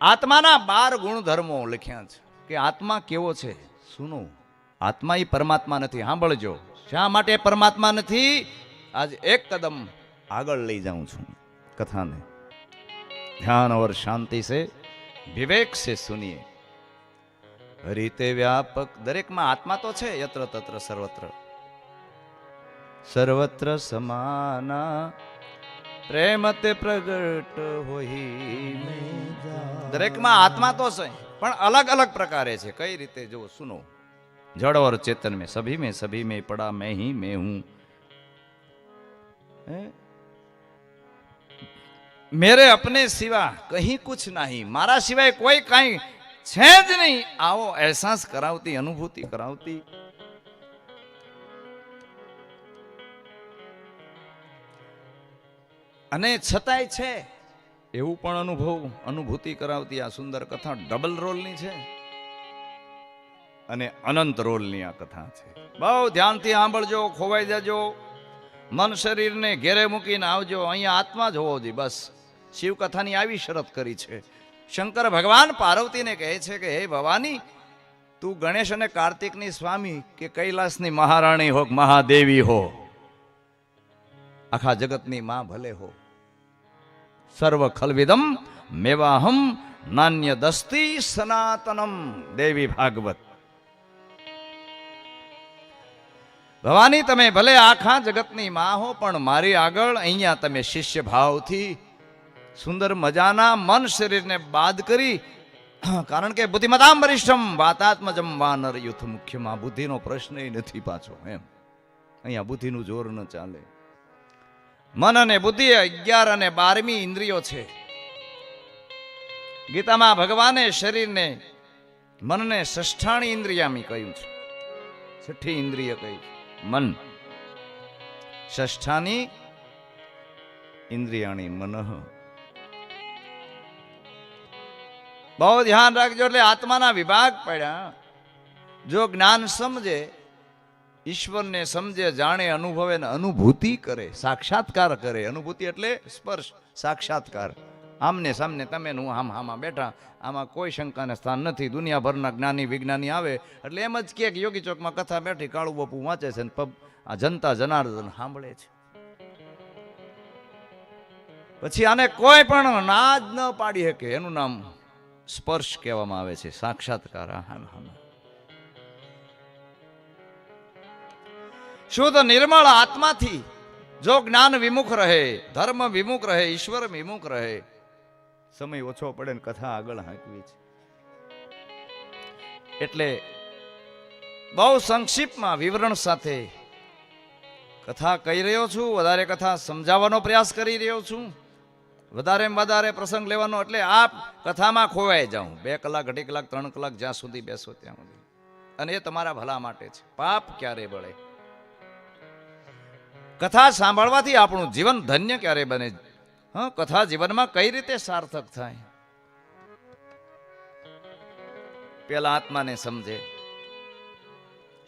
આત્માના બાર ગુણધર્મો લખ્યા છે કે આત્મા કેવો છે? સુનો. આત્મા એ પરમાત્મા નથી. સાંભળજો. શા માટે પરમાત્મા નથી? આજ એક કદમ આગળ લઈ જાઉં છું કથાને. ધ્યાન ઓર શાંતિ છે વિવેક છે સુનિએ. રીતે વ્યાપક, દરેકમાં આત્મા તો છે, યત્ર તત્ર સર્વત્ર. સર્વત્ર સમાના પ્રેમ તે પ્રગટ હોય. દરેકમાં આત્મા તો છે, પણ અલગ અલગ પ્રકારે છે. કઈ રીતે? જો સુનો. જળ ઓર ચેતન મેં, સભી મેં સભી મેં, પડા મેં હી મેં હું? મેરે અપને સિવા કહી કુછ નહીં. મારા સિવાય કોઈ કાંઈ છે જ નહીં. આવો અહેસાસ કરાવતી, અનુભૂતિ કરાવતી. અને છતાંય છે. એવું પણ અનુભવ, અનુભૂતિ કરાવતી આ સુંદર કથા ડબલ રોલની છે? અને અનંત રોલની આ કથા છે. બહુ ધ્યાનથી સાંભળજો, ખોવાઈ જજો. મન શરીરને ઘેરે મૂકીને આવજો. અહીંયા આત્મા જ હોવો જોઈએ બસ શિવકથાની આવી શરત કરી છે. શંકર ભગવાન પાર્વતીને કહે છે કે, હે ભવાની, તું ગણેશ અને કાર્તિકની સ્વામી કે કૈલાસની મહારાણી હો મહાદેવી હો. આખા જગતની માં ભલે હો. સર્વ ખલવિદમ મેવાહમ નાન્ય દસ્તી સનાતનમ દેવી ભાગવત. ભવાની તમે ભલે આખા જગતની માં હો, પણ મારી આગળ અહીંયા તમે શિષ્ય ભાવથી સુંદર મજાના મન શરીરને બાદ કરી, કારણ કે બુદ્ધિમતામ વરિષ્ઠમ, વાતાત્મજમ વાનર યુથ મુખ્યમાં બુદ્ધિનો પ્રશ્ન નથી પાછો એમ. અહીંયા બુદ્ધિનું જોર ન ચાલે. મન અને બુદ્ધિ અગિયાર અને બારમી ઇન્દ્રિયો છે. ગીતામાં ભગવાને શરીરને મનને ષષ્ઠાણી ઇન્દ્રિયામી કહ્યું છે. છઠ્ઠી ઇન્દ્રિય કહી મન. ષષ્ઠાની ઇન્દ્રિયાણી મનઃ. બહુ ધ્યાન રાખજો એટલે આત્માના વિભાગ પડ્યા. જો જ્ઞાન સમજે ઈશ્વરને સમજે, જાણે, અનુભવે ને અનુભૂતિ કરે. સાક્ષાત્કાર કરે. અનુભૂતિ એટલે સ્પર્શ, સાક્ષાત્કાર. આમને સામને તમે હું આમ આમાં બેઠા. આમાં કોઈ શંકાને સ્થાન નથી. દુનિયાભરના જ્ઞાની, વિજ્ઞાની આવે. એટલે એમ જ કે યોગી ચોકમાં કથા બેઠી, કાળુ બાપુ વાંચે છે ને પબ આ જનતા જનાર્દન સાંભળે છે. પછી આને કોઈ પણ નાદ ન પાડી શકે. એનું નામ સ્પર્શ કહેવામાં આવે છે. સાક્ષાત્કાર. આ હામ શુદ્ધ નિર્મળ આત્માથી જો જ્ઞાન વિમુખ રહે, ધર્મ વિમુખ રહે, ઈશ્વર વિમુખ રહે, સમય ઓછો પડે ને કથા આગળ હાંકવી છે. એટલે બહુ સંક્ષિપ્તમાં વિવરણ સાથે કથા કહી રહ્યો છું, વધારે કથા સમજાવવાનો પ્રયાસ કરી રહ્યો છું. વધારે વધારે પ્રસંગ લેવાનો, એટલે આપ કથામાં ખોવાઈ જાઉં બે કલાક, અઢી કલાક, ત્રણ કલાક જ્યાં સુધી બેસો ત્યાં સુધી. અને એ તમારા ભલા માટે છે. પાપ ક્યારે બળે? કથા સાંભળવાથી આપણું જીવન ધન્ય ક્યારે બને? હા, કથા જીવનમાં કઈ રીતે સાર્થક થાય? પેલા આત્માને સમજે.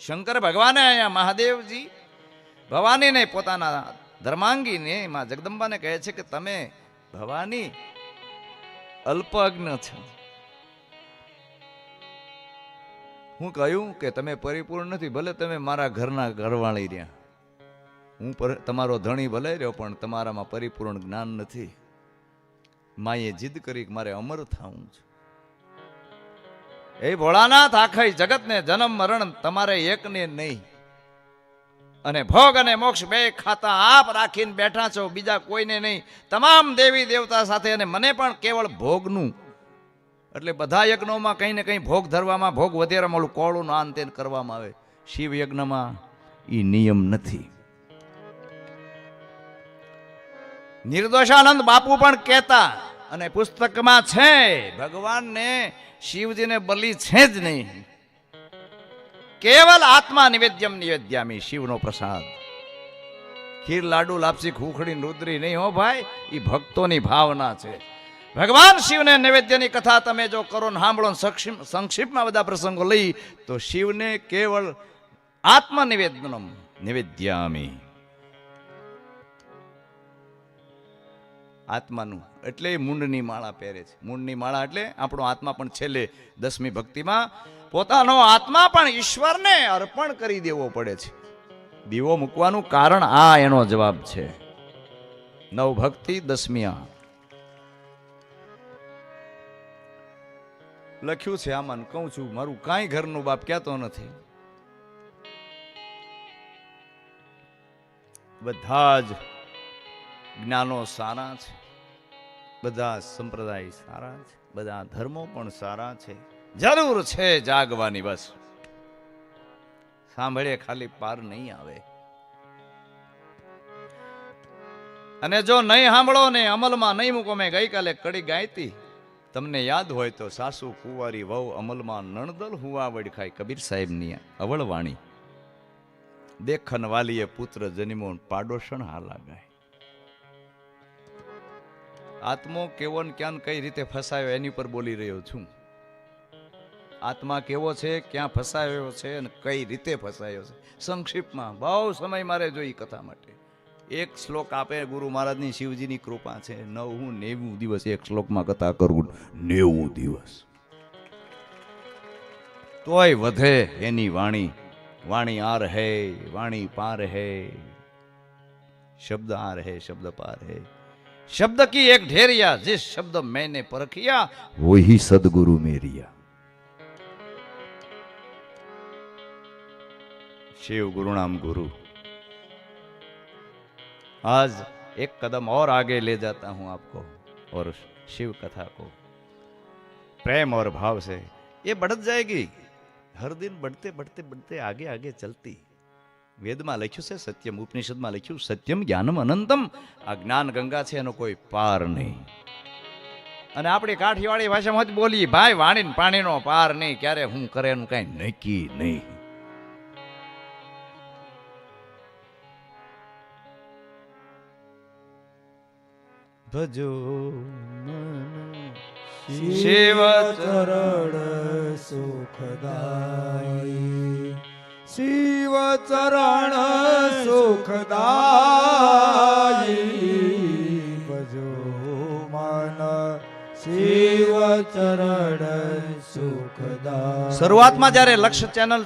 શંકર ભગવાને અહીંયા મહાદેવજી ભવાનીને પોતાના ધર્માંગીને માં જગદંબાને કહે છે કે તમે ભવાની અલ્પજ્ઞ છો. હું કહ્યું કે તમે પરિપૂર્ણ નથી, ભલે તમે મારા ઘરના ઘરવાળી રહ્યા. હું પર તમારો ધણી ભલે રહ્યો, પણ તમારામાં પરિપૂર્ણ જ્ઞાન નથી. માએ જીદ કરી કે મારે અમર થવું છે. એ ભોળાનાથ આખાઈ જગતને જન્મ મરણ તમારે એકને નહીં. અને ભોગ અને મોક્ષ બે ખાતા આપ રાખીને બેઠા છો, બીજા કોઈને નહીં. તમામ દેવી દેવતા સાથે અને મને પણ કેવળ ભોગનું. એટલે બધા યજ્ઞોમાં કંઈ ને કંઈ ભોગ ધરવામાં, ભોગ વધેરામાં ઓલું કોળું નાન તેન કરવામાં આવે. શિવ યજ્ઞમાં એ નિયમ નથી. નિર્દોષાનંદ બાપુ પણ કહેતા, અને પુસ્તકમાં છે, ભગવાનને શિવજીને બલી છે જ નહીં. કેવલ આત્મા નિવેદ્યમ નિવેદ્યામી શિવનો પ્રસાદ. ખીર, લાડુ, લાપસી, ખુખડી રુદ્રી નહીં હો ભાઈ એ ભક્તોની ભાવના છે. ભગવાન શિવને નૈવેદ્યની કથા તમે જો કરો ને સાંભળો સંક્ષિપ્તમાં બધા પ્રસંગો લઈ, તો શિવને કેવળ આત્મનિવેદનમ નિવેદ્યામી. આત્માનું. એટલે મૂંડની માળા પહેરે છે. મૂંડની માળા એટલે આપણો આત્મા પણ છેલ્લે દસમી ભક્તિમાં પોતાનો આત્મા પણ ઈશ્વરને અર્પણ કરી દેવો પડે છે. દીવો મૂકવાનું કારણ આ એનો જવાબ છે. નવ ભક્તિ લખ્યું છે આમાં, કહું છું, મારું કાંઈ ઘરનું બાપ કહેતો નથી. બધા જ જ્ઞાનો સારા છે. બધા સંપ્રદાય સારા છે, બધા ધર્મો પણ સારા છે. જરૂર છે જાગવાની બસ. સાંભળે ખાલી પાર નહીં આવે. અને જો નહીં સાંભળો ને અમલમાં નહીં મૂકો, મેં ગઈકાલે કડી ગાયતી. તમને યાદ હોય તો સાસુ કુંવારી વહુ અમલમાં નણદલ હુવા વડખાય, કબીર સાહેબની અવળવાણી. દેખન વાલીએ પુત્ર જન્મો પાડોશણ હાલા ગાય. આત્મો કેવો ને ક્યાં કઈ રીતે ફસાયો એની પર બોલી રહ્યો છું. આત્મા કેવો છે, ક્યાં ફસાયો છે અને કઈ રીતે ફસાયો છે. સંક્ષિપ્તમાં, બહુ સમય મારે જોઈ કથા માટે. એક શ્લોક આપે ગુરુ મહારાજની શિવજીની કૃપા છે નવ હું નેવું દિવસ એક શ્લોકમાં કથા કરું નેવું દિવસ. તોય વધે એની વાણી વાણી આર હે, વાણી પાર હે. શબ્દ આર હે, શબ્દ પાર હે. शब्द की एक ढेरिया जिस शब्द मैंने परखिया, वही सदगुरु मेरिया शिव गुरु नाम गुरु, आज एक कदम और आगे ले जाता हूँ आपको और शिव कथा को। प्रेम और भाव से ये बढ़त जाएगी। हर दिन बढ़ते बढ़ते बढ़ते, आगे आगे चलती। વેદમાં લખ્યું છે સત્યમ ઉપનિષદમાં લખ્યું સત્યમ જ્ઞાનમ અનંતમ. આ જ્ઞાન ગંગા છે એનો કોઈ પાર નહીં. અને આપણી કાઠિયાવાડી ભાષામાં જ બોલી ભાઈ વાણી ને પાણીનો પાર નહીં ક્યારે હું કરે એનું કઈ નક્કી નહીં. ભજો શિવ ચરણ સુખદાઈ શિવ ચરણ સુખદાયી. ભજો મન શિવ ચરણ સુખદા શરૂઆતમાં જ્યારે લક્ષ્ય ચેનલ